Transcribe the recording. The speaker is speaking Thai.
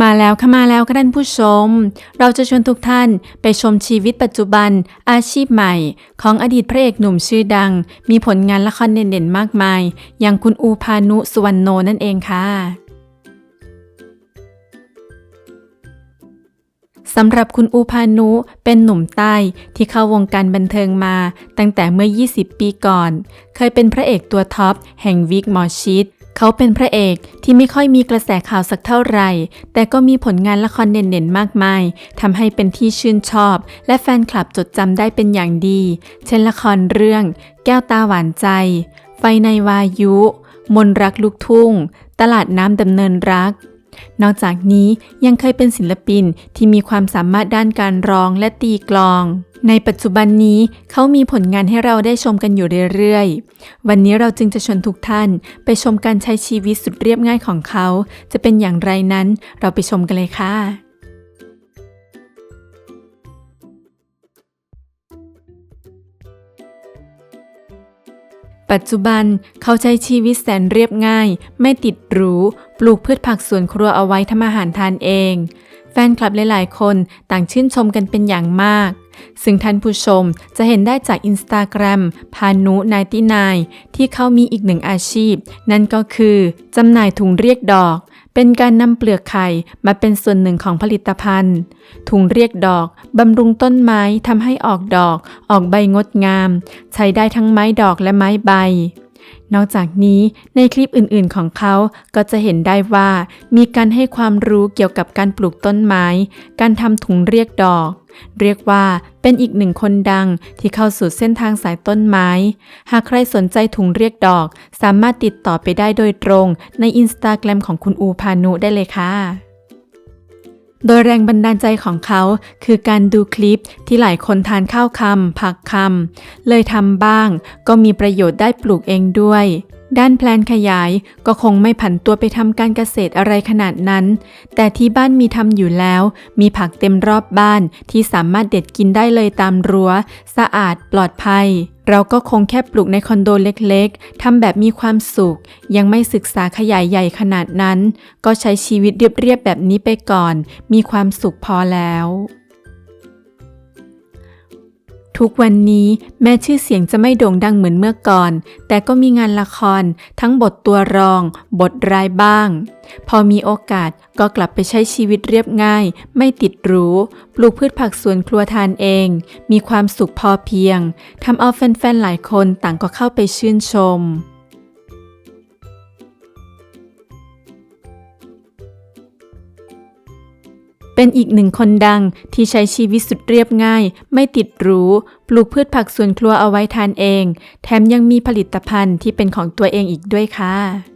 มาแล้วค่ะมาแล้วค่ะท่านผู้ชม เราจะชวนทุกท่านไปชมชีวิตปัจจุบัน อาชีพใหม่ ของอดีตพระเอกหนุ่มชื่อดัง มีผลงานละครเด่นๆมากมาย อย่างคุณอูพานุสุวรรณโนนั่นเองค่ะสำหรับคุณอูพานุเป็นหนุ่มใต้ที่เข้าวงการบันเทิงมา ตั้งแต่เมื่อ 20 ปีก่อน เคยเป็นพระเอกตัวท็อปแห่งวิกหมอชิด เขาเป็นพระเอกที่ไม่ค่อยมีกระแสข่าวสักเท่าไหร่ แต่ก็มีผลงานละครเด่นๆ มากมายทำให้เป็นที่ชื่นชอบ และแฟนคลับจดจำได้เป็นอย่างดี เช่นละครเรื่อง แก้วตาหวานใจ ไฟในวายุ มนรักลูกทุ่ง ตลาดน้ำดำเนินรัก นอกจากนี้ยังเคยเป็นศิลปินที่มีความสามารถด้านการร้องและตีกลอง ในปัจจุบันนี้เขามีผลงานให้เราได้ชมกันอยู่เรื่อยๆ วันนี้เราจึงจะชวนทุกท่าน ไปชมการใช้ชีวิตสุดเรียบง่ายของเขา จะเป็นอย่างไรนั้นเราไปชมกันเลยค่ะ ปัจจุบันเขาใช้ชีวิตแสนเรียบง่าย ไม่ติดหรู ปลูกพืชผักสวนครัวเอาไว้ทำอาหารทานเอง แฟนคลับหลายๆ คนต่างชื่นชมกันเป็นอย่างมาก ซึ่งท่านผู้ชมจะเห็นได้จากอินสตาแกรมพานุนายตินายที่เขามีอีกหนึ่งอาชีพ นั่นก็คือจำหน่ายถุงเรียกดอก เป็นการนำเปลือกไข่มาเป็นส่วนหนึ่งของผลิตภัณฑ์ ถุงเรียกดอกบำรุงต้นไม้ทำให้ออกดอก ออกใบงดงาม ใช้ได้ทั้งไม้ดอกและไม้ใบ นอกจากนี้ในคลิปอื่นๆของเขาก็จะเห็นได้ว่ามีการให้ความรู้เกี่ยวกับการปลูกต้นไม้ การทำถุงเรียกดอก เรียกว่าเป็นอีกหนึ่งคนดังที่เข้าสู่เส้นทางสายต้นไม้ หากใครสนใจถุงเรียกดอก สามารถติดต่อไปได้โดยตรงในอินสตาแกรมของคุณอูพานุได้เลยค่ะ โดยแรงบันดาลใจของเขาคือการดูคลิปที่หลายคนทานข้าวคำผักคำเลยทำบ้าง ก็มีประโยชน์ได้ปลูกเองด้วย ด้านแพลนขยายก็คงไม่ผันตัวไปทำการเกษตรอะไรขนาดนั้น แต่ที่บ้านมีทำอยู่แล้ว มีผักเต็มรอบบ้านที่สามารถเด็ดกินได้เลยตามรั้ว สะอาดปลอดภัย เราก็คงแค่ปลูกในคอนโดเล็กๆทำแบบมีความสุข ยังไม่ศึกษาขยายใหญ่ขนาดนั้น ก็ใช้ชีวิตเรียบๆแบบนี้ไปก่อน มีความสุขพอแล้ว ทุกวันนี้แม้ชื่อเสียงจะไม่โด่งดังเหมือนเมื่อก่อน แต่ก็มีงานละคร ทั้งบทตัวรอง บทร้ายบ้าง พอมีโอกาสก็กลับไปใช้ชีวิตเรียบง่าย ไม่ติดหรู ปลูกพืชผักสวนครัวทานเอง มีความสุขพอเพียงทำเอาแฟนๆหลายคนต่างก็เข้าไปชื่นชม เป็นอีกหนึ่งคนดังที่ใช้ชีวิตสุดเรียบง่าย ไม่ติดหรู ปลูกพืชผักสวนครัวเอาไว้ทานเอง แถมยังมีผลิตภัณฑ์ที่เป็นของตัวเองอีกด้วยค่ะ